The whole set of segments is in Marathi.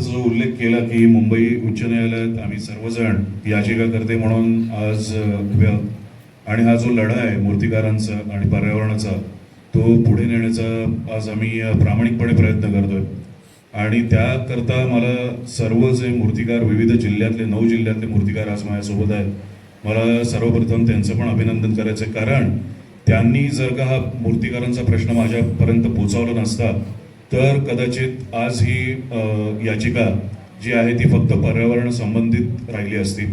जो उल्लेख केला की मुंबई उच्च न्यायालयात आम्ही सर्वजण याचिकाकर्ते म्हणून आज उभ्या आणि हा जो लढा आहे मूर्तिकारांचा आणि पर्यावरणाचा तो पुढे नेण्याचा आज आम्ही प्रामाणिकपणे प्रयत्न करतोय. आणि त्याकरता मला सर्व जे मूर्तिकार विविध जिल्ह्यातले नऊ जिल्ह्यातले मूर्तिकार आज माझ्यासोबत आहेत मला सर्वप्रथम त्यांचं पण अभिनंदन करायचं कारण त्यांनी जर का हा मूर्तिकारांचा प्रश्न माझ्यापर्यंत पोचवला नसता तर कदाचित आज ही याचिका जी आहे ती फक्त पर्यावरण संबंधित राहिली असती.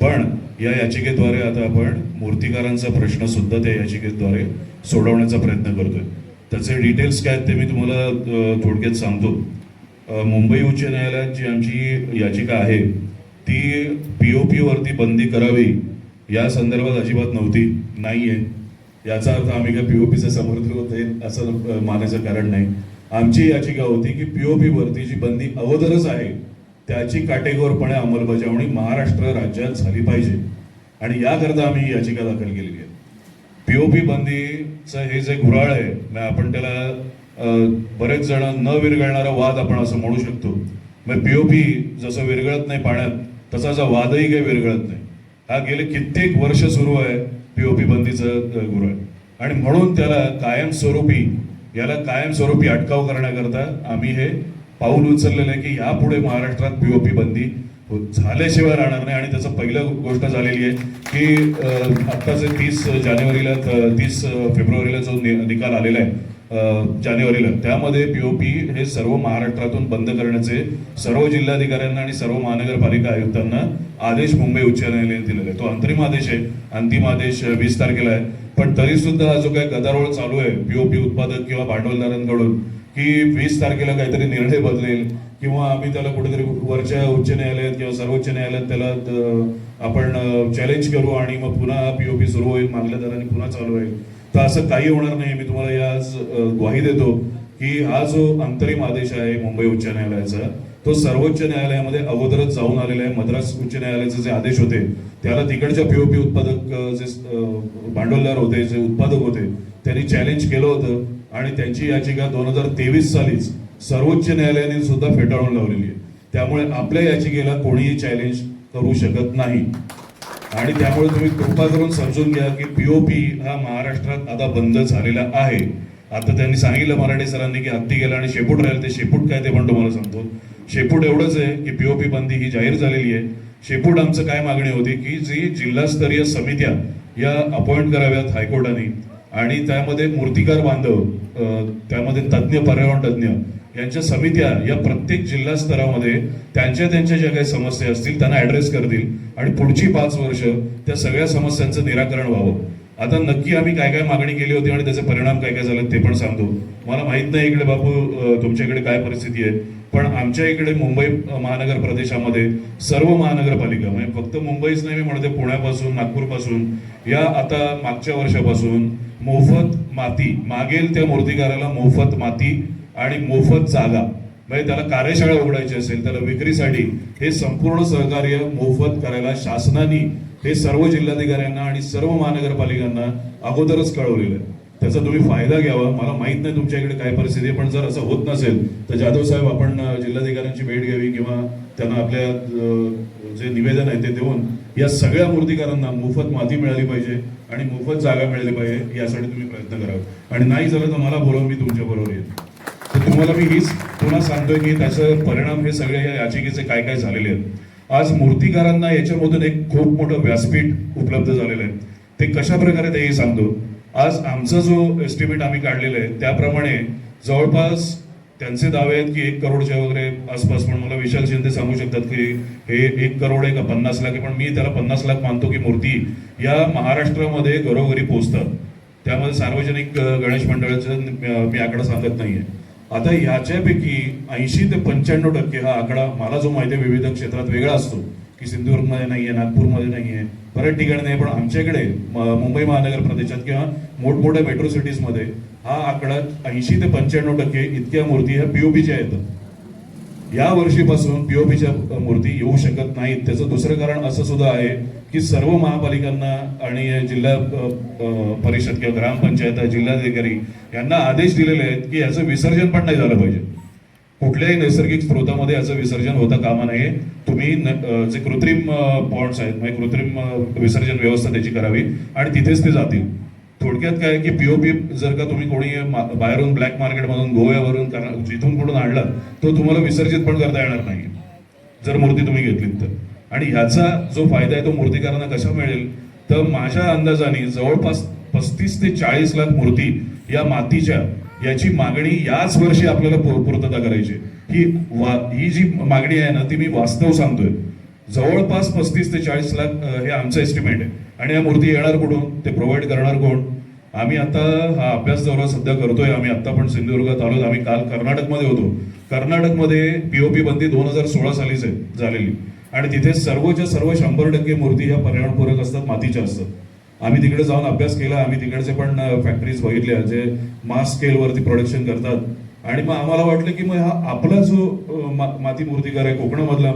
पण या याचिकेद्वारे आता आपण मूर्तिकारांचा प्रश्न सुद्धा त्या याचिकेद्वारे सोडवण्याचा प्रयत्न करतोय. त्याचे डिटेल्स काय आहेत ते मी तुम्हाला थोडक्यात सांगतो. मुंबई उच्च न्यायालयात जी आमची याचिका आहे ती पी ओ पीवरती बंदी करावी या संदर्भात अजिबात नव्हती नाही आहे याचा अर्थ आम्ही काय पीओपीचे होत आहे असं मानायचं कारण नाही. आमची याचिका होती की पीओपी वरती जी बंदी अगोदरच आहे त्याची काटेकोरपणे अंमलबजावणी महाराष्ट्र राज्यात झाली पाहिजे. आणि याकरता आम्ही ही याचिका दाखल केलेली आहे. पीओपी बंदीचं हे जे घुराळ आहे आपण त्याला बरेच जण न विरघळणारा वाद आपण असं म्हणू शकतो. मग पीओपी जसं विरघळत नाही पाण्यात तसा वादही काही विरघळत नाही. हा गेले कित्येक वर्ष सुरू आहे पीओपी बंदीचं घुराळ आणि म्हणून त्याला कायमस्वरूपी याला कायमस्वरूपी अटकाव करण्याकरता आम्ही हे पाऊल उचललेलं आहे की यापुढे महाराष्ट्रात पीओपी बंदी हो- झाल्याशिवाय राहणार नाही. आणि त्याचं पहिलं गोष्ट झालेली आहे की आत्ताचे तीस जानेवारीला तीस फेब्रुवारीला जो निकाल आलेला आहे जानेवारीला त्यामध्ये पीओपी हे सर्व महाराष्ट्रातून बंद करण्याचे सर्व जिल्हाधिकाऱ्यांना आणि सर्व महानगरपालिका आयुक्तांना आदेश मुंबई उच्च न्यायालयाने दिलेला आहे तो अंतरिम आदेश आहे. अंतिम आदेश वीस तारखेला आहे. पण तरी सुद्धा हा जो काही गदारोळ चालू आहे पीओपी उत्पादक किंवा भांडवलदारांकडून की वीस तारखेला काहीतरी निर्णय बदलेल किंवा आम्ही त्याला कुठेतरी वरच्या उच्च न्यायालयात किंवा सर्वोच्च न्यायालयात त्याला आपण चॅलेंज करू आणि मग पुन्हा पीओपी सुरू होईल मागल्या दराने पुन्हा चालू होईल. तर असं काही होणार नाही. मी तुम्हाला या आज ग्वाही देतो की हा जो अंतरिम आदेश आहे मुंबई उच्च न्यायालयाचा तो सर्वोच्च न्यायालयामध्ये अगोदरच जाऊन आलेला आहे. मद्रास उच्च न्यायालयाचे जे आदेश होते त्याला तिकडच्या पीओपी उत्पादक जे भांडवलदार होते जे उत्पादक होते त्यांनी चॅलेंज केलं होतं आणि त्यांची याचिका दोन हजार तेवीस सालीच सर्वोच्च न्यायालयाने सुद्धा फेटाळून लावलेली आहे. त्यामुळे आपल्या याचिकेला कोणीही चॅलेंज करू शकत नाही. आणि त्यामुळे तुम्ही कृपा करून समजून घ्या की पीओपी हा महाराष्ट्रात आता बंद झालेला आहे. आता त्यांनी सांगितलं मराठे सरांनी की हत्ती गेला आणि शेपूट राहिलं ते शेपूट काय ते पण तुम्हाला सांगतो. शेपूट एवढंच आहे की पीओपी बंदी ही जाहीर झालेली आहे. शेपूट आमचं काय मागणी होती की जी जिल्हास्तरीय समित्या या अपॉइंट कराव्यात हायकोर्टाने आणि त्यामध्ये मूर्तिकार बांधव त्यामध्ये तज्ज्ञ पर्यावरण तज्ज्ञ यांच्या समित्या या प्रत्येक जिल्हा स्तरामध्ये त्यांच्या त्यांच्या ज्या काही समस्या असतील त्यांना ऍड्रेस करतील आणि पुढची पाच वर्ष त्या सगळ्या समस्यांचं निराकरण व्हावं. आता नक्की आम्ही काय काय मागणी केली होती आणि त्याचे परिणाम काय काय झाले ते पण सांगतो. मला माहीत नाही इकडे बापू तुमच्याकडे काय परिस्थिती आहे. पण आमच्या इकडे मुंबई महानगर प्रदेशामध्ये सर्व महानगरपालिका म्हणजे फक्त मुंबईच नाही मी म्हणते पुण्यापासून नागपूरपासून या आता मागच्या वर्षापासून मोफत माती मागेल त्या मूर्तिकाराला मोफत माती आणि मोफत जागा. म्हणजे त्याला कार्यशाळा उघडायची असेल त्याला विक्रीसाठी हे संपूर्ण सहकार्य मोफत करायला शासनाने हे सर्व जिल्हाधिकाऱ्यांना आणि सर्व महानगरपालिकांना अगोदरच कळवलेलं आहे. त्याचा तुम्ही फायदा घ्यावा. मला माहीत नाही तुमच्या इकडे काय परिस्थिती आहे पण जर असं होत नसेल तर जाधव साहेब आपण जिल्हाधिकाऱ्यांची भेट घ्यावी किंवा त्यांना आपल्या जे निवेदन आहे ते देऊन या सगळ्या मूर्तिकारांना मोफत माती मिळाली पाहिजे आणि मोफत जागा मिळाली पाहिजे यासाठी तुम्ही प्रयत्न करावे. आणि नाही झालं तर मला बोलवून मी तुमच्या बरोबर येईल तर तुम्हाला मी हीच पुन्हा सांगतोय की त्याचं परिणाम हे सगळे या याचिकेचे काय काय झालेले आहेत. आज मूर्तिकारांना याच्यामधून एक खूप मोठं व्यासपीठ उपलब्ध झालेलं आहे. ते कशा प्रकारे ते सांगतो? आज आमचा जो एस्टिमेट आम्ही काढलेला आहे त्याप्रमाणे जवळपास त्यांचे दावे आहेत की एक करोडच्या वगैरे आसपास पण मला विशाल शिंदे सांगू शकतात की हे एक करोड आहे का पन्नास लाख आहे पण मी त्याला पन्नास लाख मानतो की मूर्ती या महाराष्ट्रामध्ये घरोघरी पोहोचतात. त्यामध्ये सार्वजनिक गणेश मंडळाचं मी आकडा सांगत नाही आहे आता ह्याच्यापैकी ऐंशी ते पंच्याण्णव टक्के हा आकडा मला जो माहिती आहे विविध क्षेत्रात वेगळा असतो. की सिंधुदुर्गमध्ये नाहीये नागपूरमध्ये नाहीये बऱ्याच ठिकाणी नाही पण आमच्याकडे मुंबई महानगर प्रदेशात किंवा मोठमोठ्या मेट्रो सिटीजमध्ये हा आकडा ऐंशी ते पंच्याण्णव टक्के इतक्या मूर्ती ह्या पीओपीच्या येतात. या वर्षीपासून पीओपीच्या मूर्ती येऊ शकत नाहीत. त्याचं दुसरं कारण असं सुद्धा आहे की सर्व महापालिकांना आणि जिल्हा परिषद किंवा ग्रामपंचायत जिल्हाधिकारी यांना आदेश दिलेले आहेत की याचं विसर्जन पण नाही झालं पाहिजे. कुठल्याही नैसर्गिक स्रोतामध्ये याचं विसर्जन होता कामा नये. तुम्ही जे कृत्रिम पॉइंट्स आहेत म्हणजे कृत्रिम विसर्जन व्यवस्था त्याची करावी आणि तिथेच ते जातील. थोडक्यात काय की पीओपी जर का तुम्ही कोणी बाहेरून ब्लॅक मार्केटमधून गोव्यावरून कारण जिथून कुठून आणला तो तुम्हाला विसर्जित पण करता येणार नाही जर मूर्ती तुम्ही घेतलीत तर. आणि ह्याचा जो फायदा आहे तो मूर्तिकारांना कसा मिळेल? तर माझ्या अंदाजाने जवळपास पस्तीस ते चाळीस लाख मूर्ती या मातीच्या याची मागणी याच वर्षी आपल्याला पूर्तता करायची. ही वा- ही जी मागणी आहे ना ती मी वास्तव सांगतोय. जवळपास पस्तीस ते चाळीस लाख हे आमचं एस्टिमेट आहे. आणि या मूर्ती येणार कुठून? ते प्रोव्हाइड करणार कोण? आम्ही आता हा अभ्यास दौरा सध्या करतोय. आम्ही आता पण सिंधुदुर्गात आलो आम्ही काल कर्नाटकमध्ये होतो. कर्नाटकमध्ये पीओपी बंदी दोन हजार सोळा सालीच आहे झालेली. आणि तिथे सर्वच्या सर्व शंभर टक्के मूर्ती ह्या पर्यावरणपूरक असतात मातीच्या असतात. आम्ही तिकडे जाऊन अभ्यास केला आम्ही तिकडचे पण फॅक्टरीज बघितल्या जे मास स्केलवरती प्रोडक्शन करतात. आणि मग आम्हाला वाटलं की मग हा आपला जो मा- माती मूर्तिकार आहे कोकणामधला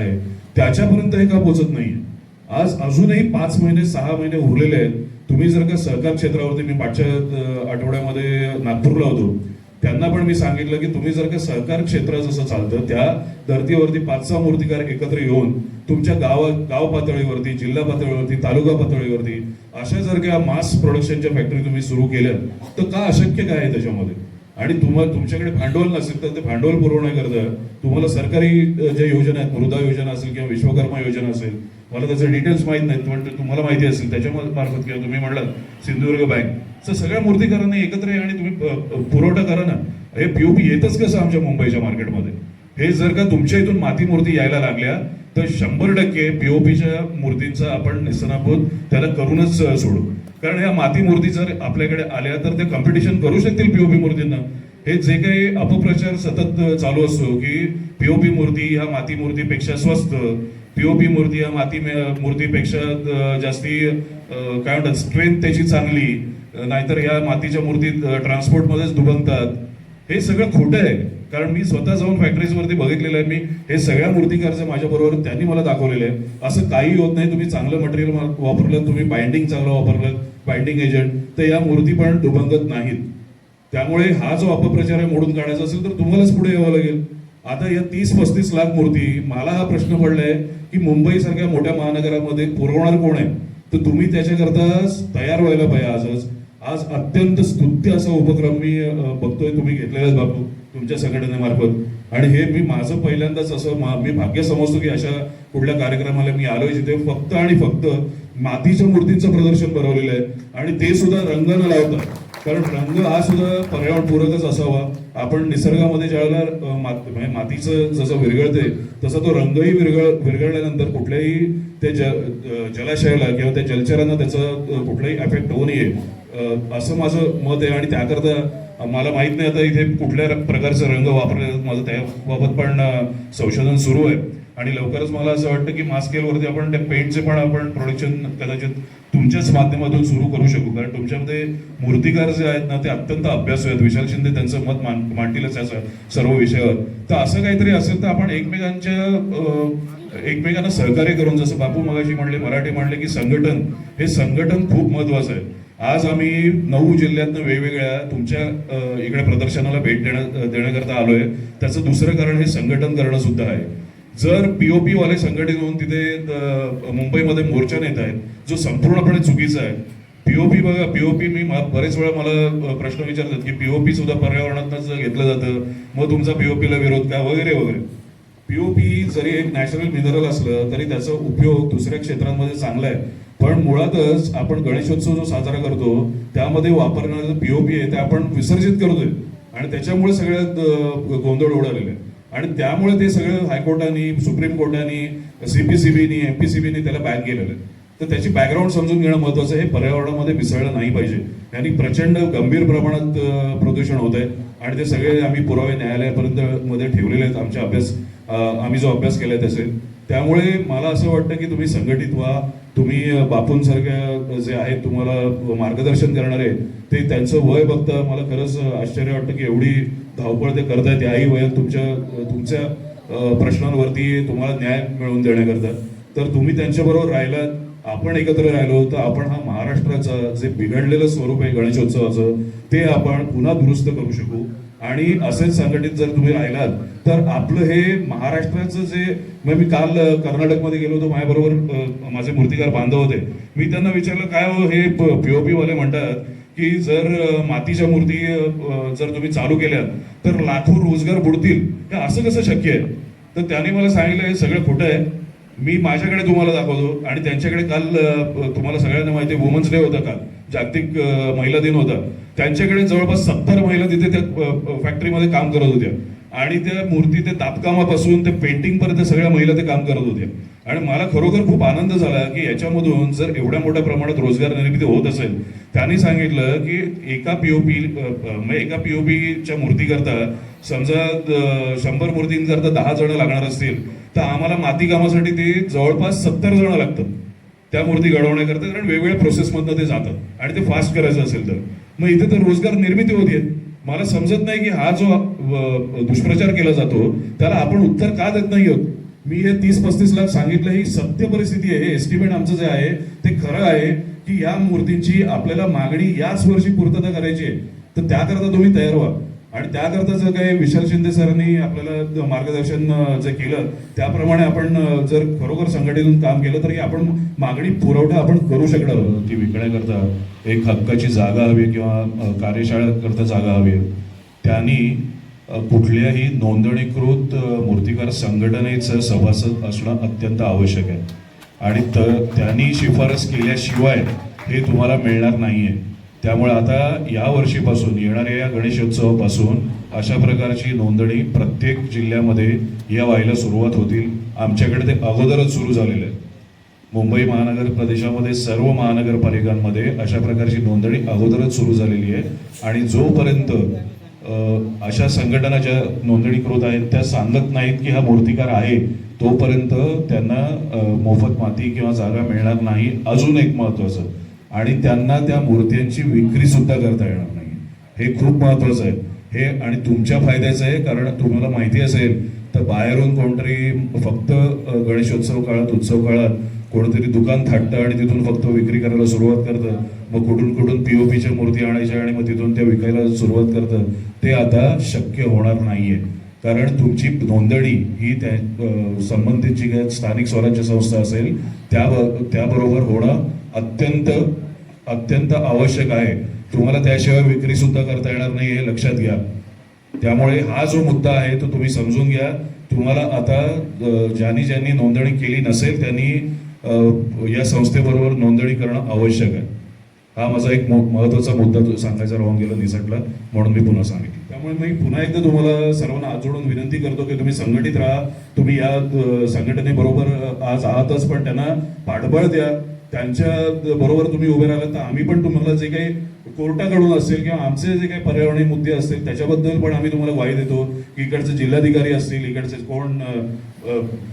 आहे त्याच्यापर्यंत हे का पोचत नाही आज अजूनही पाच महिने सहा महिने उरलेले आहेत. तुम्ही जर का सहकार क्षेत्रावरती मी मागच्या आठवड्यामध्ये नागपूरला होतो. त्यांना पण मी सांगितलं की तुम्ही जर का सहकार क्षेत्र जसं चालतं त्या धर्तीवरती पाच सहा मूर्तिकार एकत्र येऊन तुमच्या गाव गाव पातळीवरती जिल्हा पातळीवरती तालुका पातळीवरती अशा जर का मास प्रोडक्शनच्या फॅक्टरी तुम्ही सुरू केल्या तर का अशक्य काय आहे त्याच्यामध्ये? आणि तुम्हाला तुमच्याकडे भांडवल नसेल तर ते भांडवल पुरवण्याकरता तुम्हाला सरकारी ज्या योजना आहेत मृदा योजना असेल किंवा विश्वकर्मा योजना असेल मला त्याचे डिटेल्स माहीत नाहीत पण तुम्हाला माहिती असेल. त्याच्या मार्फत किंवा तुम्ही म्हणलात सिंधुदुर्ग बँक तर सगळ्या मूर्तीकारांना एकत्र या आणि तुम्ही पुरवठा करा ना. हे पीओपी येतच कसं आमच्या मुंबईच्या मार्केटमध्ये हे जर का तुमच्या इथून माती मूर्ती यायला लागल्या तर शंभर टक्के पीओपीच्या मूर्तींचा आपण निसनाभूत त्याला करूनच सोडू. कारण ह्या माती मूर्ती जर आपल्याकडे आल्या तर ते कॉम्पिटिशन करू शकतील पीओपी मूर्तींना. हे जे काही अपप्रचार सतत चालू असतो की पीओपी मूर्ती ह्या माती मूर्तीपेक्षा स्वस्त पीओपी मूर्ती ह्या माती मूर्तीपेक्षा जास्ती काय म्हणतात स्ट्रेंथ त्याची चांगली नाहीतर या मातीच्या मूर्ती ट्रान्सपोर्टमध्येच दुबंगतात हे सगळं खोटं आहे. कारण मी स्वतः जाऊन फॅक्टरीजवरती बघितलेलं आहे. मी हे सगळ्या मूर्तिकारचं माझ्याबरोबर त्यांनी मला दाखवलेलं आहे. असं काही होत नाही. तुम्ही चांगलं मटेरियल वापरलं तुम्ही बाइंडिंग चांगलं वापरलं बाइंडिंग एजंट तर या मूर्ती पण दुभंगत नाहीत. त्यामुळे हा जो अपप्रचार आहे मोडून काढायचा असेल तर तुम्हालाच पुढे यावं लागेल. आता या तीस पस्तीस लाख मूर्ती मला हा प्रश्न पडलाय की मुंबईसारख्या मोठ्या महानगरामध्ये पुरवणार कोण आहे? तर तुम्ही त्याच्याकरता तयार व्हायला पाहिजे आजच. आज अत्यंत स्तुत्य असा उपक्रम मी बघतोय. तुम्ही घेतलेलाच आहे तुमच्या संघटनेमार्फत आणि हे मी माझं पहिल्यांदाच असं मा- मी भाग्य समजतो की अशा कुठल्या कार्यक्रमाला मी आलोय जिथे फक्त आणि फक्त मातीच्या मूर्तींचं प्रदर्शन भरवलेलं आहे. आणि ते सुद्धा रंग न लावता. कारण रंग हा सुद्धा पर्यावरणपूरकच असावा. आपण निसर्गामध्ये ज्यावेळेला अ, म्हणजे मातीचं जसं विरघळते तसा तो रंगही विरघळ विरघळल्यानंतर कुठल्याही ते ज जलाशयाला किंवा त्या जलचरांना त्याचा कुठलाही अफेक्ट होऊ नये. असं माझं मत आहे. आणि त्याकरता मला माहीत नाही आता इथे कुठल्या प्रकारचा प्रकारचे रंग वापरले जातात. माझं त्याबाबत पण संशोधन सुरू आहे. आणि लवकरच मला असं वाटतं की मास स्केलवरती आपण त्या पेंटचे पण आपण प्रोडक्शन कदाचित तुमच्याच माध्यमातून सुरू करू शकू. कारण तुमच्यामध्ये मूर्तिकार जे आहेत ना ते अत्यंत अभ्यासू आहेत. विशाल शिंदे त्यांचं मत मान मांडतीलच या सर्व विषयावर. तर असं काहीतरी असेल तर आपण एकमेकांच्या एकमेकांना सहकार्य करून जसं बापू मगाशी म्हणले मराठी म्हणले की संघटन हे संघटन खूप महत्वाचं आहे. आज आम्ही नऊ जिल्ह्यातनं वेगवेगळ्या तुमच्या इकडे प्रदर्शनाला भेट देण्या देण्याकरता आलोय. त्याचं दुसरं कारण हे संघटन करणं सुद्धा आहे. जर पीओपी वाले संघटित होऊन तिथे मुंबईमध्ये मोर्चा नेत आहेत जो संपूर्णपणे चुकीचा आहे पीओपी बघा पीओपी मी बरेच वेळा मला प्रश्न विचारतात की पीओपी सुद्धा पर्यावरणातच घेतलं जातं मग तुमचा पीओपीला विरोध का? वगैरे वगैरे. पीओपी जरी एक नॅचरल मिनरल असलं तरी त्याचा उपयोग दुसऱ्या क्षेत्रांमध्ये चांगला आहे. पण मुळातच आपण गणेशोत्सव जो साजरा करतो त्यामध्ये वापरणारं पीओपी आहे ते आपण विसर्जित करतोय. आणि त्याच्यामुळे सगळ्यात गोंधळ उडालेला आहे. आणि त्यामुळे ते सगळं हायकोर्टाने सुप्रीम कोर्टाने सीपीसीबीनी एमपीसीबीनी त्याला बॅन केलेलं आहे. तर त्याची बॅकग्राऊंड समजून घेणं महत्वाचं हे पर्यावरणामध्ये मिसळलं नाही पाहिजे. यांनी प्रचंड गंभीर प्रमाणात प्रदूषण होत आहे आणि ते सगळे आम्ही पुरावे न्यायालयापर्यंत मध्ये ठेवलेले आहेत. आमच्या अभ्यास आम्ही जो अभ्यास केलाय त्याचे. त्यामुळे मला असं वाटतं की तुम्ही संघटित व्हा. तुम्ही बापूंसारख्या जे आहेत तुम्हाला मार्गदर्शन करणारे ते त्यांचं वय बघता मला खरंच आश्चर्य वाटतं की एवढी धावपळ ते करतायत. याही वयात तुमच्या तुमच्या प्रश्नांवरती तुम्हाला न्याय मिळवून देण्याकरता. तर तुम्ही त्यांच्याबरोबर राहिलात. आपण एकत्र राहिलो तर आपण हा महाराष्ट्राचा जे बिघडलेलं स्वरूप आहे गणेशोत्सवाचं ते आपण पुन्हा दुरुस्त करू शकू. आणि असेच संघटित जर तुम्ही राहिलात तर आपलं हे महाराष्ट्राचं जे मग मी काल कर्नाटकमध्ये गेलो होतो माझ्याबरोबर माझे मूर्तिकार बांधव होते. मी त्यांना विचारलं काय हो हे पीओपी वाले म्हणतात की जर मातीच्या मूर्ती जर तुम्ही चालू केल्या तर लाखो रोजगार बुडतील. हे असं कसं शक्य आहे? तर त्याने मला सांगितलं हे सगळं खोटं आहे. मी माझ्याकडे तुम्हाला दाखवतो आणि त्यांच्याकडे काल तुम्हाला सगळ्यांना माहिती आहे वुमन्स डे होता काल. जागतिक महिला दिन होता. त्यांच्याकडे जवळपास सत्तर महिला तिथे त्या फॅक्टरीमध्ये काम करत होत्या. आणि त्या मूर्ती ते तापकामापासून ते पेंटिंग पर्यंत सगळ्या महिला ते काम करत होत्या. आणि मला खरोखर खूप आनंद झाला की याच्यामधून जर एवढ्या मोठ्या प्रमाणात रोजगार निर्मिती होत असेल त्यांनी सांगितलं की एका पीओपी म्हणजे एका पीओपीच्या मूर्तीकरता समजा शंभर मूर्तींकरता दहा जण लागणार असतील तर आम्हाला माती कामासाठी ते जवळपास सत्तर जण लागतात. त्या मूर्ती घडवण्याकरता कारण वेगवेगळ्या प्रोसेसमधनं ते जातात. आणि ते फास्ट करायचं असेल तर. मग इथे तर रोजगार निर्मिती होतीये मला समजत नाही की हा जो दुष्प्रचार केला जातो त्याला आपण उत्तर का देत नाही आहोत? मी हे तीस पस्तीस लाख सांगितलं ही सत्य परिस्थिती आहे. एस्टिमेट आमचं जे आहे ते खरं आहे की या मूर्तींची आपल्याला मागणी याच वर्षी पूर्तता करायची आहे. तर त्याकरता तुम्ही तयार व्हा. आणि त्याकरता जर काही विशाल शिंदे सरांनी आपल्याला मार्गदर्शन जे केलं त्याप्रमाणे आपण जर खरोखर संघटनेतून काम केलं तर आपण मागणी पुरवठा आपण करू शकणार आहोत. ती विकण्याकरता एक हक्काची जागा हवी किंवा कार्यशाळेकरता जागा हवी. त्यांनी कुठल्याही नोंदणीकृत मूर्तिकार संघटनेचं सभासद असणं अत्यंत आवश्यक आहे. आणि त त्यांनी शिफारस केल्याशिवाय हे तुम्हाला मिळणार नाहीये. त्यामुळे आता या वर्षीपासून येणाऱ्या या गणेशोत्सवापासून अशा प्रकारची नोंदणी प्रत्येक जिल्ह्यामध्ये या व्हायला सुरुवात होतील. आमच्याकडे ते अगोदरच सुरू झालेलं आहे मुंबई महानगर प्रदेशामध्ये सर्व महानगरपालिकांमध्ये अशा प्रकारची नोंदणी अगोदरच सुरू झालेली आहे. आणि जोपर्यंत अशा संघटना ज्या नोंदणीकृत आहेत त्या सांगत नाहीत की हा मूर्तिकार आहे तोपर्यंत त्यांना मोफत माती किंवा जागा मिळणार नाही. अजून एक महत्त्वाचं आणि त्यांना त्या मूर्त्यांची विक्री सुद्धा करता येणार नाही. हे खूप महत्वाचं आहे. हे आणि तुमच्या फायद्याचं आहे कारण तुम्हाला माहिती असेल तर बाहेरून कोणतरी फक्त गणेशोत्सव काळात उत्सव काळात कोणतरी दुकान थाटतं आणि तिथून फक्त विक्री करायला सुरुवात करतं. मग कुठून कुठून पीओपीच्या मूर्ती आणायच्या आणि मग तिथून त्या विकायला सुरुवात करतं. ते आता शक्य होणार नाहीये. कारण तुमची नोंदणी ही त्या संबंधित जी काय स्थानिक स्वराज्य संस्था असेल त्या त्याबरोबर होणं अत्यंत अत्यंत आवश्यक आहे. तुम्हाला त्याशिवाय विक्री सुद्धा करता येणार नाही हे लक्षात घ्या. त्यामुळे हा जो मुद्दा आहे तो तुम्ही समजून घ्या. तुम्हाला आता ज्यांनी ज्यांनी नोंदणी केली नसेल त्यांनी या संस्थेबरोबर नोंदणी करणं आवश्यक आहे. हा माझा एक महत्त्वाचा मुद्दा तो सांगायचा राहून गेला निसटला. म्हणून मी पुन्हा सांगितलं. त्यामुळे मी पुन्हा एकदा तुम्हाला सर्वांना हात जोडून विनंती करतो की तुम्ही संघटित राहा. तुम्ही या संघटनेबरोबर आज आहातच पण त्यांना पाठबळ द्या. त्यांच्या बरोबर तुम्ही उभे राहिला तर आम्ही पण तुम्हाला जे काही कोर्टाकडून असेल किंवा आमचे जे काही पर्यावरणीय मुद्दे असतील त्याच्याबद्दल पण आम्ही तुम्हाला ग्वाही देतो. की इकडचे जिल्हाधिकारी असतील इकडचे कोण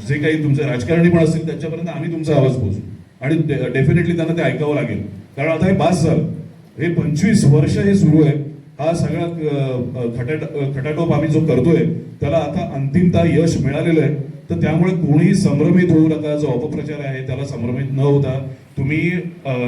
जे काही तुमचे राजकारणी पण असतील त्याच्यापर्यंत आम्ही तुमचा आवाज पोहोचू. आणि डेफिनेटली त्यांना ते ऐकावं लागेल. कारण आता हे बास झालं हे पंचवीस वर्ष हे सुरू आहे. हा सगळा खटाट खटाटोप आम्ही जो करतोय त्याला आता अंतिमता यश मिळालेलं आहे. तर त्यामुळे कोणीही संभ्रमित होऊ नका. जो अपप्रचार आहे त्याला संभ्रमित न होता तुम्ही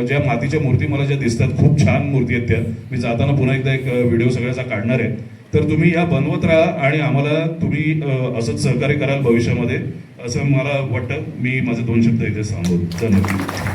ज्या मातीच्या मूर्ती मला ज्या दिसतात खूप छान मूर्ती आहेत त्या. मी जाताना पुन्हा एकदा एक व्हिडिओ सगळ्याचा काढणार आहे. तर तुम्ही या बनवत राहा आणि आम्हाला तुम्ही असंच सहकार्य कराल भविष्यामध्ये असं मला वाटतं. मी माझे दोन शब्द इथे सांगू धन्यवाद.